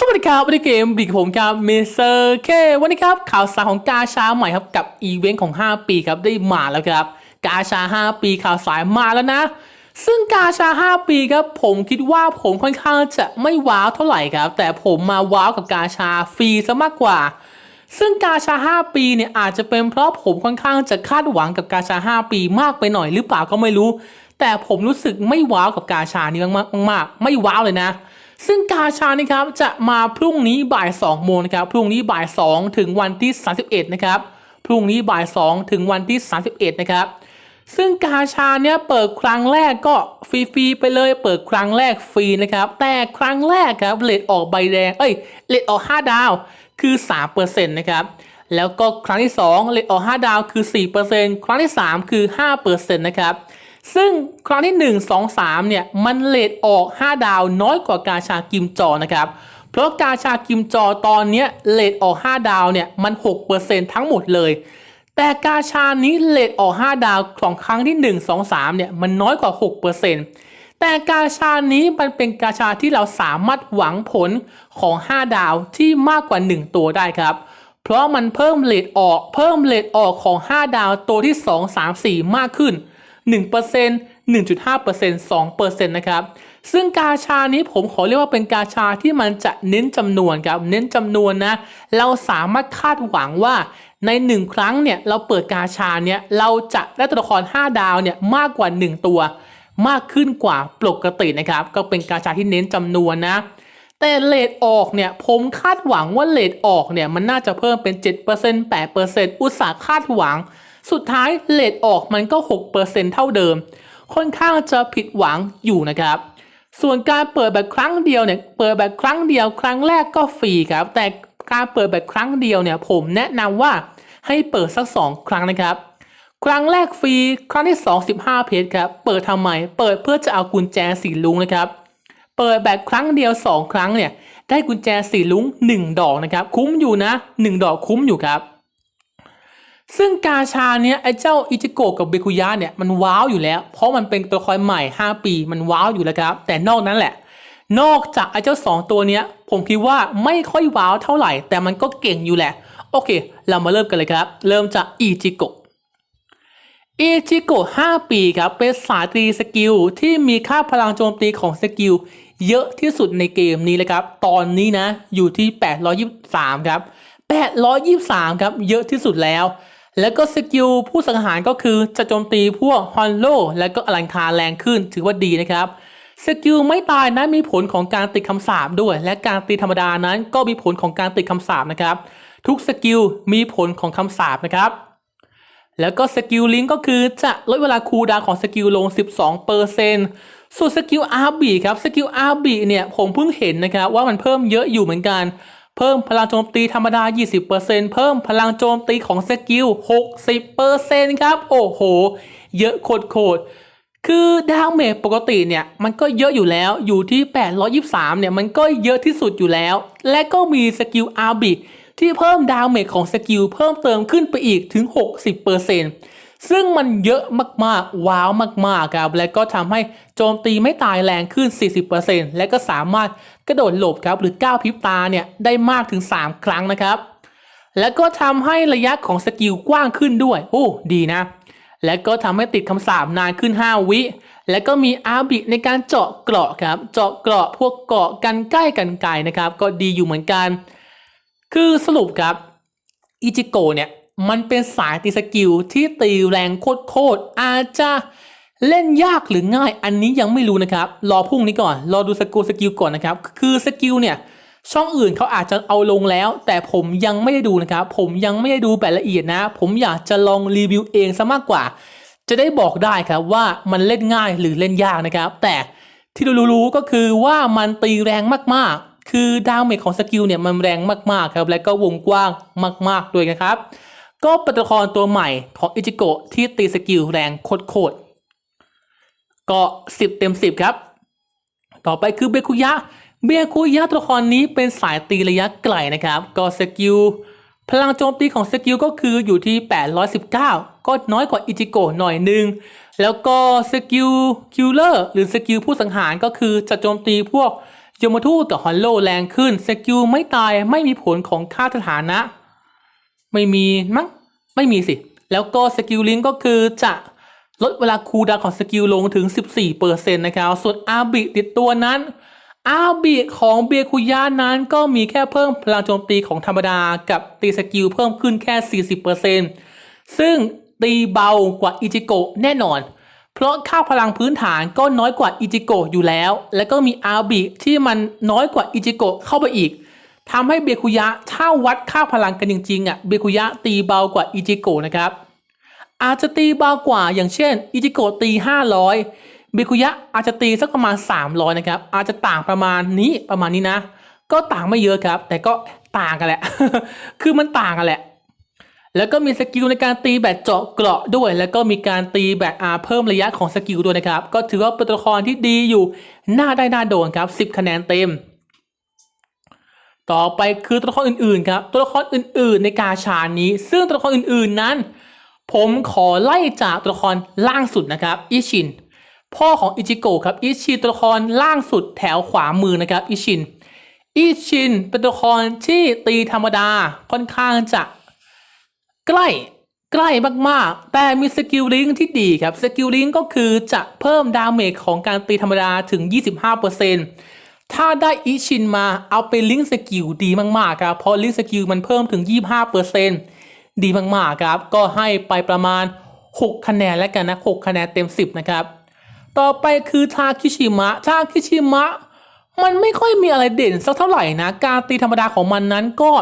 สวัสดีครับวันนี้เกมบีกับผมครับเมเซอร์เควันนี้ครับข่าวสารของกาชาใหม่ครับกับอีเวนต์ของ 5 ปีครับได้มาแล้วครับ กาชา 5 ปีข่าวสารมาแล้วนะ ซึ่งกาชา 5 ปีครับผมคิดว่าผมค่อนข้างจะไม่ว้าวเท่าไหร่ครับ แต่ผมมาว้าวกับกาชาฟรีซะมากกว่า ซึ่งกาชา 5 ปีเนี่ยอาจจะเป็นเพราะผมค่อนข้างจะคาดหวังกับกาชา 5 ปีมากไปหน่อยหรือเปล่าก็ไม่รู้ แต่ผมรู้สึกไม่ว้าวกับกาชานี้มากๆมากไม่ว้าวเลยนะ ซึ่งกาชานี่ครับจะมาพรุ่งนี้บ่าย2โมงนะครับ พรุ่งนี้บ่าย 2 ถึงวันที่ 31 นะครับ พรุ่งนี้บ่าย 2 ถึงวันที่ 31 นะครับ ซึ่งกาชาเนี่ยเปิดครั้งแรกก็ฟรีๆไปเลย เปิดครั้งแรกฟรีนะครับ แต่ครั้งแรกครับเลทออกใบแดง เอ้ย เลทออก 5 ดาว คือ 3%นะครับแล้วก็ครั้งที่2เลทออก 5 ดาวคือ 4%ครั้งที่ 3 คือ 5%นะครับ ซึ่งครั้งที่ 1 2 3 เนี่ย มันเลทออก 5 ดาวน้อยกว่ากาชากิมจอนะครับ เพราะกาชากิมจอตอนเนี้ยเลทออก 5 ดาวเนี่ย มัน 6%ทั้งหมดเลย แต่กาชานี้เลทออก 5 ดาวของครั้งที่ 1 2 3 เนี่ย มันน้อยกว่า 6%แต่กาชานี้มันเป็นกาชาที่เราสามารถหวังผลของ 5 ดาวที่มากกว่า 1 ตัวได้ครับเพราะมันเพิ่มเลทออก เพิ่มเลทออกของ 5 ดาวตัวที่ 2 3 4 มากขึ้น 1% 1.5% 2%นะครับ ซึ่งกาชานี้ผมขอเรียกว่าเป็นกาชาที่มันจะเน้นจำนวนครับ เน้นจำนวนนะ เราสามารถคาดหวังว่าใน 1 ครั้งเนี่ยเราเปิดกาชาเนี่ยเราจะได้ตัวละคร 5 ดาวเนี่ยมากกว่า 1 ตัว มากขึ้นกว่าปกตินะครับ ก็เป็นกาชาที่เน้นจำนวนนะ แต่เลทออกเนี่ยผมคาดหวังว่าเลทออกเนี่ยมันน่าจะเพิ่มเป็น 7% 8%อุตสาห์คาดหวัง สุดท้ายเลทออกมันก็ 6%เท่าเดิม ค่อนข้างจะผิดหวังอยู่นะครับ ส่วนการเปิดแบบครั้งเดียวเนี่ยเปิดแบบครั้งเดียวครั้งแรกก็ฟรีครับ แต่การเปิดแบบครั้งเดียวเนี่ยผมแนะนำว่าให้เปิดสัก 2 ครั้งนะครับ ครั้งแรกฟรีครั้งที่2 15เพจครับเปิดทำไม เปิดเพื่อจะเอากุญแจสีลุงนะครับ เปิดแบบครั้งเดียว 2 ครั้งเนี่ยได้กุญแจสีลุง1 ดอกนะครับ คุ้มอยู่นะ 1 ดอกคุ้มอยู่ครับ ซึ่งกาชาเนี้ยไอ้เจ้าอิจิโกะกับเบคุยะเนี่ยมันว้าวอยู่แล้ว เพราะมันเป็นตัวละครใหม่ 5 ปีมันว้าวอยู่แล้วครับ แต่นอกนั้นแหละ นอกจากไอ้เจ้า 2 ตัวเนี้ย ผมคิดว่าไม่ค่อยว้าวเท่าไหร่ แต่มันก็เก่งอยู่แหละ โอเค เรามาเริ่มกันเลยครับ เริ่มจากอิจิโกะอิจิโกะ5ปีครับเป็นสายตรีสกิลที่มีค่าพลังโจมตีของสกิลเยอะที่สุดในเกมนี้เลยครับ ตอนนี้นะอยู่ที่ 823 ครับ 823 ครับ เยอะที่สุดแล้ว แล้วก็สกิลผู้สังหารก็คือจะโจมตีพวกฮอนโลและก็อลังคาแรงขึ้นถือว่าดีนะครับสกิลไม่ตายนั้นมีผลของการติดคำสาปด้วย และการตีธรรมดานั้นก็มีผลของการติดคำสาปนะครับ ทุกสกิลมีผลของคำสาปนะครับแล้วก็สกิลลิงก์ก็คือจะลดเวลาคูลดาวของสกิลลง 12%ส่วนสกิลอาร์บีครับสกิลอาร์บีเนี่ยผมเพิ่งเห็นนะครับว่ามันเพิ่มเยอะอยู่เหมือนกัน เพิ่มพลังโจมตีธรรมดา 20%เพิ่มพลังโจมตีของสกิล 60%ครับ โอ้โห เยอะโคตรคือดาวเมจปกติเนี่ย มันก็เยอะอยู่แล้วอยู่ที่ 823 เนี่ย มันก็เยอะที่สุดอยู่แล้ว และก็มีสกิลอาร์บีที่เพิ่มดาวเมจของสกิลเพิ่มเติมขึ้นไปอีกถึง 60% ซึ่งมันเยอะมากๆ ว้าวมากๆครับ และก็ทำให้โจมตีไม่ตายแรงขึ้น 40%และก็สามารถกระโดดหลบครับหรือก้าวพริบตาเนี่ยได้มากถึง 3 ครั้งนะครับ แล้วก็ทำให้ระยะของสกิลกว้างขึ้นด้วย โอ้ดีนะ และก็ทำให้ติดคำสาปนานขึ้น 5 วิ และก็มีอาบิในการเจาะเกราะครับ เจาะเกราะพวกเกราะกันใกล้กันไกลนะครับ ก็ดีอยู่เหมือนกัน คือสรุปครับอิจิโกะเนี่ย มันเป็นสายตีสกิลที่ตีแรงโคตรๆอาจจะเล่นยากหรือง่าย อันนี้ยังไม่รู้นะครับ รอพรุ่งนี้ก่อน รอดูสกิลสกิลก่อนนะครับ คือสกิลเนี่ย ช่องอื่นเขาอาจจะเอาลงแล้ว แต่ผมยังไม่ได้ดูนะครับ ผมยังไม่ได้ดูแบบละเอียดนะ ผมอยากจะลองรีวิวเองซะมากกว่า จะได้บอกได้ครับว่ามันเล่นง่ายหรือเล่นยากนะครับ แต่ที่รู้ๆก็คือว่ามันตีแรงมากๆ คือดาวเมจของสกิลเนี่ยมันแรงมากๆครับ และก็วงกว้างมาก ๆ ด้วยนะครับ ก็เป็นตัวละครตัวใหม่ของอิจิโกะที่ตีสกิลแรงโคตรๆก็10เต็ม10ครับ ต่อไปคือเบคุยะ เบคุยะตัวละครนี้เป็นสายตีระยะไกลนะครับ ก็สกิลพลังโจมตีของสกิลก็คืออยู่ที่ 819 ก็น้อยกว่าอิจิโกะหน่อยนึง แล้วก็สกิลคิลเลอร์หรือสกิลผู้สังหารก็คือจะโจมตีพวกยมทูตกับฮอลโลแรงขึ้น สกิลไม่ตายไม่มีผลของค่าสถานะ ไม่มีมั้งไม่มีสิ แล้วก็สกิลลิงก็คือจะลดเวลาคูลดาวของสกิลลงถึง 14%นะครับ ส่วนอาบิติดตัวนั้น อาบิของเบียคุยานั้นก็มีแค่เพิ่มพลังโจมตีของธรรมดากับตีสกิลเพิ่มขึ้นแค่ 40%ซึ่งตีเบากว่าอิจิโกะแน่นอน เพราะค่าพลังพื้นฐานก็น้อยกว่าอิจิโกะอยู่แล้ว แล้วก็มีอาบิที่มันน้อยกว่าอิจิโกะเข้าไปอีก ทำให้เบคุยะถ้าวัดค่าพลังกันจริงๆอะเบคุยะตีเบากว่าอิจิโกะนะครับ อาจจะตีเบากว่าอย่างเช่นอิจิโกะตี 500เบคุยะอาจจะตีสักประมาณ 300 นะครับ อาจจะต่างประมาณนี้ประมาณนี้นะ ก็ต่างไม่เยอะครับ แต่ก็ต่างกันแหละ คือมันต่างกันแหละ แล้วก็มีสกิลในการตีแบบเจาะเกราะด้วย แล้วก็มีการตีแบบอาเพิ่มระยะของสกิลด้วยนะครับ ก็ถือว่าเป็นตัวละครที่ดีอยู่หน้าได้หน้าโดนครับ 10 คะแนนเต็ม ต่อไปคือตัวละครอื่นๆครับตัวละครอื่นๆ ในกาชานี้ ซึ่งตัวละครอื่นๆนั้น ผมขอไล่จากตัวละครล่างสุดนะครับอิชิน พ่อของอิจิโกะครับอิชินตัวละครล่างสุดแถวขวามือนะครับอิชินอิชินเป็นตัวละครที่ตีธรรมดาค่อนข้างจะใกล้ใกล้มากๆ แต่มีสกิลลิงที่ดีครับ สกิลลิงก์ก็คือจะเพิ่มดาเมจของการตีธรรมดาถึง 25% ถ้าได้อิชินมาเอาไปลิงก์สกิลดีมากๆครับเพราะลิงก์สกิลมันเพิ่มถึง 25%ดีมากๆครับ ก็ให้ไปประมาณ 6 คะแนนแล้วกันนะ 6 คะแนนเต็ม 10 นะครับ ต่อไปคือทาคิชิมะทาคิชิมะ มันไม่ค่อยมีอะไรเด่นสักเท่าไหร่นะ การตีธรรมดาของมันนั้นก็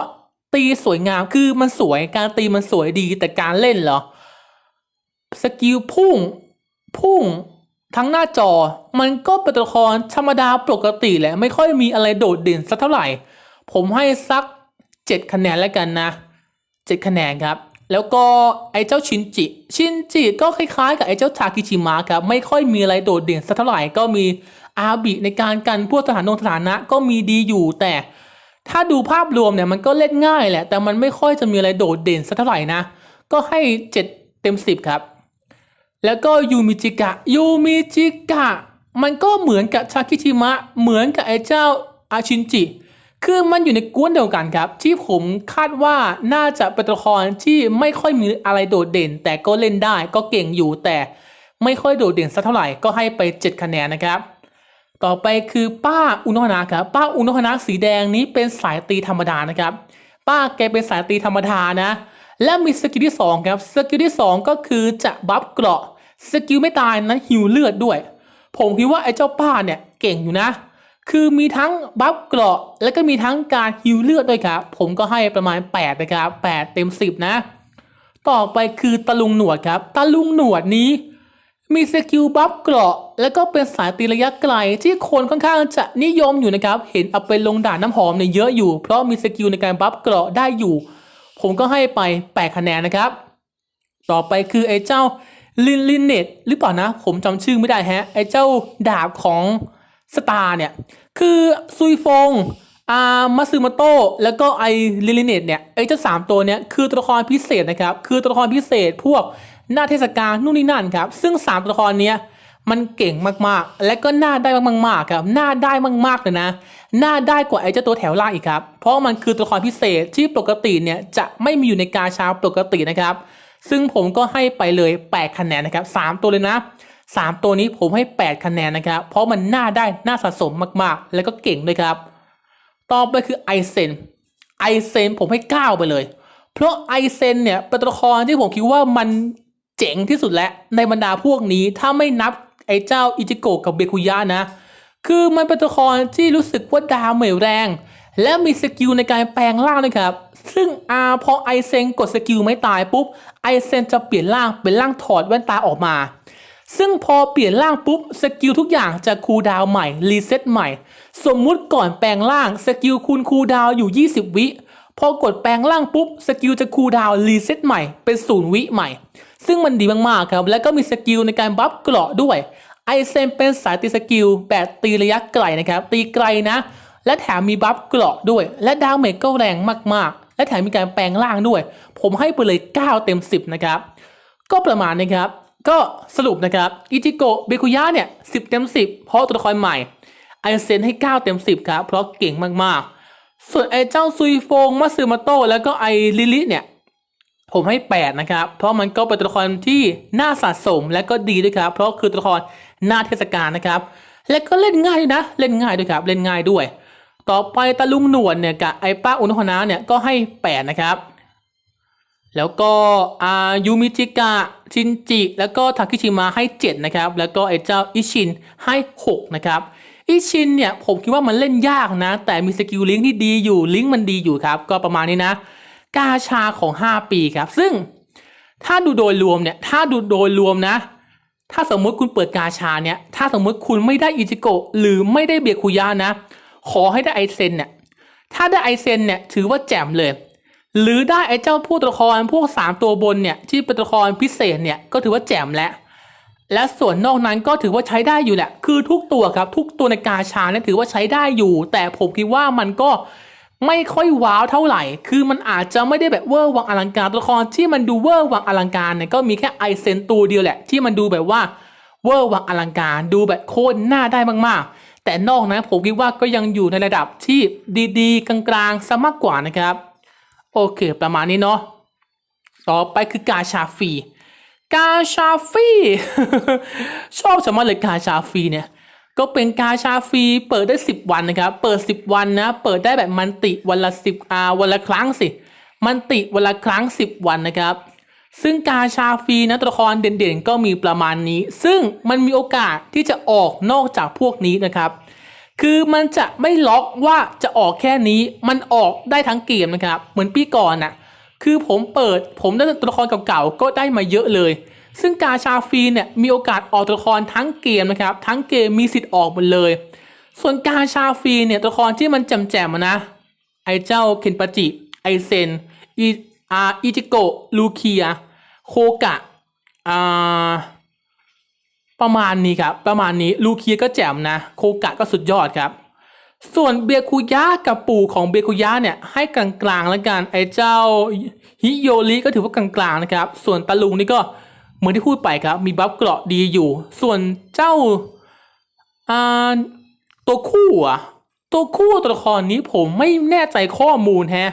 ตีสวยงามคือมันสวยการตีมันสวยดีแต่การเล่นเหรอสกิลพุ่งพุ่ง ทั้งหน้าจอมันก็เป็นตัวละครธรรมดาปกติแหละไม่ค่อยมีอะไรโดดเด่นสักเท่าไหร่ ผมให้สัก 7 คะแนนแล้วกันนะ 7 คะแนนครับ แล้วก็ไอ้เจ้าชินจิ ชินจิก็คล้ายๆ กับไอ้เจ้าทาคิชิมะครับไม่ค่อยมีอะไรโดดเด่นสักเท่าไหร่ก็มีอาบิในการกันพวกสถานนงสถานะก็มีดีอยู่แต่ ถ้าดูภาพรวมเนี่ยมันก็เล่นง่ายแหละ แต่มันไม่ค่อยจะมีอะไรโดดเด่นสักเท่าไหร่นะ ก็ให้ 7 เต็ม 10 ครับ แล้วก็ยูมิจิกะยูมิจิกะมันก็เหมือนกับชาคิชิมะ เหมือนกับไอ้เจ้าอาชินจิ คือมันอยู่ในกวนเดียวกันครับ ที่ผมคาดว่าน่าจะเป็นตัวละครที่ไม่ค่อยมีอะไรโดดเด่น แต่ก็เล่นได้ก็เก่งอยู่แต่ไม่ค่อยโดดเด่นสักเท่าไหร่ก็ให้ไป 7 คะแนนนะครับ ต่อไปคือป้าอุโนฮนะครับ ป้าอุโนฮนะสีแดงนี้เป็นสายตีธรรมดานะครับ ป้าแกเป็นสายตีธรรมดานะ และมีสกิลที่2ครับสกิลที่ 2 ก็คือจะบัฟเกราะ สกิลไม่ตายนั้นฮิวเลือดด้วย ผมคิดว่าไอ้เจ้าป้าเนี่ยเก่งอยู่นะ คือมีทั้งบัฟเกราะ แล้วก็มีทั้งการฮิวเลือดด้วยครับ ผมก็ให้ประมาณ8นะครับ8เต็ม 10 นะ ต่อไปคือตะลุงหนวดครับ ตะลุงหนวดนี้ มีสกิลบัฟเกราะ แล้วก็เป็นสายตีระยะไกลที่คนค่อนข้างจะนิยมอยู่นะครับ เห็นเอาไปลงด่านน้ำหอมเนี่ยเยอะอยู่ เพราะมีสกิลในการบัฟเกราะได้อยู่ ผมก็ให้ไป8คะแนนนะครับ ต่อไปคือไอ้เจ้า ลินลินเนตหรือเปล่านะ ผมจำชื่อไม่ได้แฮะ ไอ้เจ้าดาบของสตาร์เนี่ย คือซุยฟงอามาซึมโตะแล้วก็ไอลิลินเนตเนี่ยไอ้เจ้าสามตัวเนี่ยคือตัวละครพิเศษนะครับ คือตัวละครพิเศษพวกหน้าเทศกาลนู่นนี่นั่นครับ ซึ่งสามตัวละครเนี้ยมันเก่งมากๆ และก็น้าได้มากๆครับน้าได้มากๆเลยนะน้าได้กว่าไอ้เจ้าตัวแถวล่างอีกครับ เพราะมันคือตัวละครพิเศษที่ปกติเนี่ยจะไม่มีอยู่ในกาชาปกตินะครับ ซึ่งผมก็ให้ไปเลย 8 คะแนนนะครับ 3 ตัวเลยนะ 3 ตัวนี้ผมให้ 8 คะแนนนะครับ เพราะมันน่าได้น่าสะสมมากๆ แล้วก็เก่งด้วยครับ ต่อไปคือไอเซนไอเซนผมให้ 9 ไปเลย เพราะไอเซนเนี่ยเป็นตัวละครที่ผมคิดว่ามันเจ๋งที่สุดแล้วในบรรดาพวกนี้ถ้าไม่นับไอเจ้าอิจิโกะกับเบคุยะนะ คือมันเป็นตัวละครที่รู้สึกว่าดาวเหมยแรง และมีสกิลในการแปลงร่างด้วยครับ ซึ่งอาพอไอเซนกดสกิลไม่ตายปุ๊บไอเซนจะเปลี่ยนร่างเป็นร่างถอดแว่นตาออกมา ซึ่งพอเปลี่ยนร่างปุ๊บสกิลทุกอย่างจะคูลดาวใหม่รีเซ็ตใหม่ สมมุติก่อนแปลงร่างสกิลคุณคูลดาวอยู่ 20 วิพอกดแปลงร่างปุ๊บสกิลจะคูลดาวรีเซ็ตใหม่เป็นศูนย์วิใหม่ ซึ่งมันดีมากๆครับ แล้วก็มีสกิลในการบัฟเกราะด้วยไอเซนเป็นสายตีสกิลแบบตีระยะไกลนะครับ ตีไกลนะ และแถมมีบัฟเกราะด้วย และดาเมจก็แรงมากๆ และแถมมีการแปลงร่างด้วย ผมให้ไปเลย 9 เต็ม 10 นะครับ ก็ประมาณนะครับ ก็สรุปนะครับ อิจิโกะเบคุยะเนี่ย10 เต็ม 10 เพราะตัวละครใหม่ไอเซนให้ 9 เต็ม 10 ครับ เพราะเก่งมากๆ ส่วนไอเจ้าซุยฟงมัตสึมาโตแล้วก็ไอลิลิเนี่ยผมให้ 8 นะครับ เพราะมันก็เป็นตัวละครที่น่าสะสมและก็ดีด้วยครับ เพราะคือตัวละครหน้าเทศกาลนะครับ และก็เล่นง่ายด้วยนะ เล่นง่ายด้วยครับ เล่นง่ายด้วย ต่อไปตะลุงหนวดเนี่ยกับไอป้าอุนโฮนะเนี่ยก็ให้ 8 นะครับ แล้วก็อายูมิจิกะชินจิ แล้วก็ทาคิชิมะให้ 7 นะครับ แล้วก็ไอ้เจ้าอิชินให้ 6 นะครับอิชินเนี่ยผมคิดว่ามันเล่นยากนะ แต่มีสกิลลิงที่ดีอยู่ลิงก์มันดีอยู่ครับ ก็ประมาณนี้นะ กาชาของ 5 ปีครับ ซึ่งถ้าดูโดยรวมเนี่ยถ้าดูโดยรวมนะ ถ้าสมมุติคุณเปิดกาชาเนี่ยถ้าสมมุติคุณไม่ได้อิจิโกะหรือไม่ได้เบียคุยะนะ ขอให้ได้ไอเซนเนี่ย ถ้าได้ไอเซนเนี่ยถือว่าแจ่มเลย หรือได้ไอเจ้าผู้ตัวละครพวก 3 ตัวบนเนี่ยที่เป็นตัวละครพิเศษเนี่ยก็ถือว่าแจ่มแล้วและส่วนนอกนั้นก็ถือว่าใช้ได้อยู่แหละ คือทุกตัวครับทุกตัวในกาชาเนี่ยถือว่าใช้ได้อยู่ แต่ผมคิดว่ามันก็ไม่ค่อยว้าวเท่าไหร่ คือมันอาจจะไม่ได้แบบเวอร์วังอลังการตัวละครที่มันดูเวอร์วังอลังการเนี่ยก็มีแค่ไอเซนตัวเดียวแหละ ที่มันดูแบบว่าเวอร์วังอลังการ ดูแบบโคตรหน้าได้มากๆ แต่นอกนั้นผมคิดว่าก็ยังอยู่ในระดับที่ดีๆ กลางๆซะมากกว่านะครับ โอเค ประมาณนี้เนาะต่อไปคือกาชาฟรีกาชาฟรีชอบสมากเลยกาชาฟรีเนี่ยก็เป็นกาชาฟรีเปิดได้ 10 วันนะครับ เปิด 10 วันนะ เปิดได้แบบมันติวันละ10อ่าวันละครั้งสิ มันติวันละครั้ง 10 วันนะครับ ซึ่งกาชาฟรีนะตัวละครเด่นๆ ก็มีประมาณนี้ ซึ่งมันมีโอกาสที่จะออกนอกจากพวกนี้นะครับ คือมันจะไม่ล็อกว่าจะออกแค่นี้มันออกได้ทั้งเกมนะครับ เหมือนปีก่อนน่ะคือผมเปิดผมได้ตัวละครเก่าๆก็ได้มาเยอะเลย ซึ่งกาชาฟรีเนี่ยมีโอกาสออกตัวละครทั้งเกมนะครับ ทั้งเกมมีสิทธิ์ออกหมดเลย ส่วนกาชาฟรีเนี่ยตัวละครที่มันแจ่มๆนะไอเจ้าเคนปาจิไอเซนอี อาอิจิโกะลูเคียโคกะอ่าประมาณนี้ครับ ประมาณนี้ลูเคียก็แจ่มนะ โคกะก็สุดยอดครับ ส่วนเบียคุยะกับปู่ของเบียคุยะเนี่ย ให้กลางๆแล้วกันไอ้เจ้าฮิโยริก็ถือว่ากลางๆนะครับ ส่วนตาลุงนี่ก็เหมือนที่พูดไปครับ มีบัฟเกราะดีอยู่ ส่วนเจ้าอ่าตัวคู่อะตัวคู่ตัวละครนี้ผมไม่แน่ใจข้อมูลแฮะ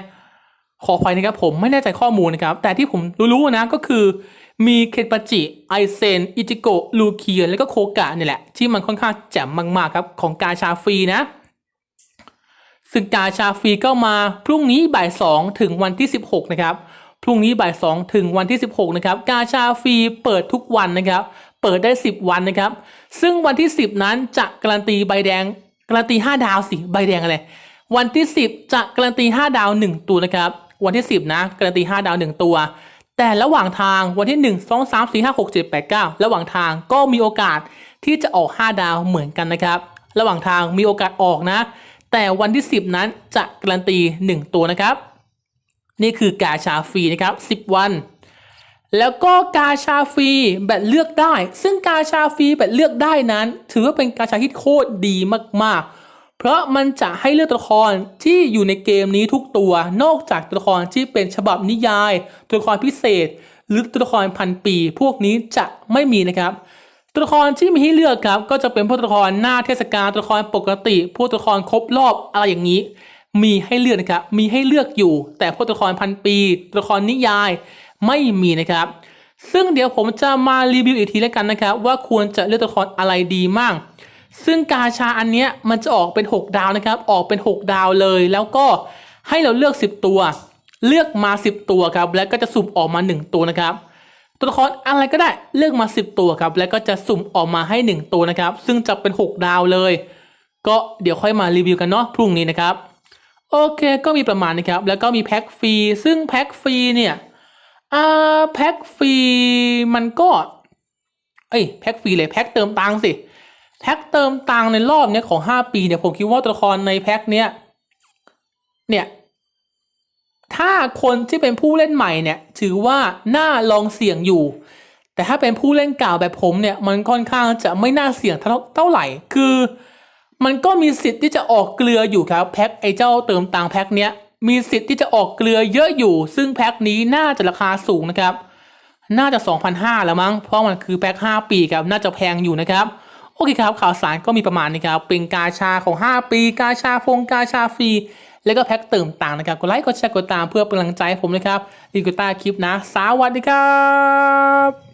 ขออภัยนะครับผมไม่แน่ใจข้อมูลนะครับ แต่ที่ผมรู้ๆนะก็คือมีเคปาจิ ไอเซน อิจิโกะลูเคียแล้วก็โคกะนี่แหละ ที่มันค่อนข้างแจ่มมากๆครับ ของกาชาฟรีนะ ซึ่งกาชาฟรีก็มาพรุ่งนี้บ่าย 2 ถึงวันที่ 16 นะครับ พรุ่งนี้บ่าย 2 ถึงวันที่ 16 นะครับ กาชาฟรีเปิดทุกวันนะครับ เปิดได้ 10 วันนะครับ ซึ่งวันที่ 10 นั้นจะการันตีใบแดง การันตี 5 ดาวสิ ใบแดงอะไร วันที่ 10 จะการันตี 5 ดาว 1 ตัวนะครับ วันที่ 10 นะ การันตี 5 ดาว 1 ตัว แต่ระหว่างทางวันที่ 1 2 3 4 5 6 7 8 9 ระหว่างทางก็มีโอกาสที่จะออก 5 ดาวเหมือนกันนะครับ ระหว่างทางมีโอกาสออกนะ แต่วันที่ 10 นั้นจะการันตี 1 ตัวนะครับ นี่คือกาชาฟรีนะครับ 10 วัน แล้วก็กาชาฟรีแบบเลือกได้ ซึ่งกาชาฟรีแบบเลือกได้นั้น ถือว่าเป็นกาชาที่โคตรดีมากๆ เพราะมันจะให้เลือกตัวละครที่อยู่ในเกมนี้ทุกตัวนอกจากตัวละครที่เป็นฉบับนิยาย ตัวละครพิเศษ หรือตัวละครพันปี พวกนี้จะไม่มีนะครับตัวละครที่มีให้เลือกครับ ก็จะเป็นพวกตัวละครหน้าเทศกาลตัวละครปกติ พวกตัวละครครบรอบอะไรอย่างนี้ มีให้เลือกนะครับ มีให้เลือกอยู่ แต่พวกตัวละครพันปีตัวละครนิยายไม่มีนะครับ ซึ่งเดี๋ยวผมจะมารีวิวอีกทีแล้วกันนะครับ ว่าควรจะเลือกตัวละครอะไรดีมั่ง ซึ่งกาชาอันเนี้ยมันจะออกเป็น 6 ดาวนะครับ ออกเป็น 6 ดาวเลย แล้วก็ให้เราเลือก 10 ตัว เลือกมา 10 ตัวครับ แล้วก็จะสุ่มออกมา 1 ตัวนะครับ ตัวละครอะไรก็ได้เลือกมา 10 ตัวครับ แล้วก็จะสุ่มออกมาให้ 1 ตัวนะครับ ซึ่งจะเป็น 6 ดาวเลย ก็เดี๋ยวค่อยมารีวิวกันเนาะพรุ่งนี้นะครับโอเคก็มีประมาณนะครับ แล้วก็มีแพ็คฟรีซึ่งแพ็คฟรีเนี่ยอ่าแพ็คฟรีมันก็เอ้ยแพ็คฟรีเลยแพ็คเติมตังค์สิ แพ็คเติมตังในรอบเนี้ยของ5ปีเนี่ยผมคิดว่าตัวละครในแพ็คเนี้ยเนี่ยถ้าคนที่เป็นผู้เล่นใหม่เนี่ย ถือว่าน่าลองเสี่ยงอยู่ แต่ถ้าเป็นผู้เล่นเก่าแบบผมเนี่ย มันค่อนข้างจะไม่น่าเสี่ยงเท่าเท่าไหร่ คือ มันก็มีสิทธิ์ที่จะออกเกลืออยู่ครับแพ็คไอเจ้าเติมตังแพ็คเนี้ยมีสิทธิ์ที่จะออกเกลือเยอะอยู่ ซึ่งแพ็คนี้น่าจะราคาสูงนะครับ น่าจะ 2,500แล้วมั้ง เพราะมันคือแพ็ค5ปีครับ น่าจะแพงอยู่นะครับ โอเคครับข่าวสารก็มีประมาณนี้ครับเป็นกาชาของ 5 ปี กาชาฟงกาชาฟรีแล้วก็แพ็คเติมต่างนะครับกดไลค์กดแชร์กดตามเพื่อเป็นกำลังใจให้ผมนะครับดีกว่าใต้คลิปนะ สวัสดีครับ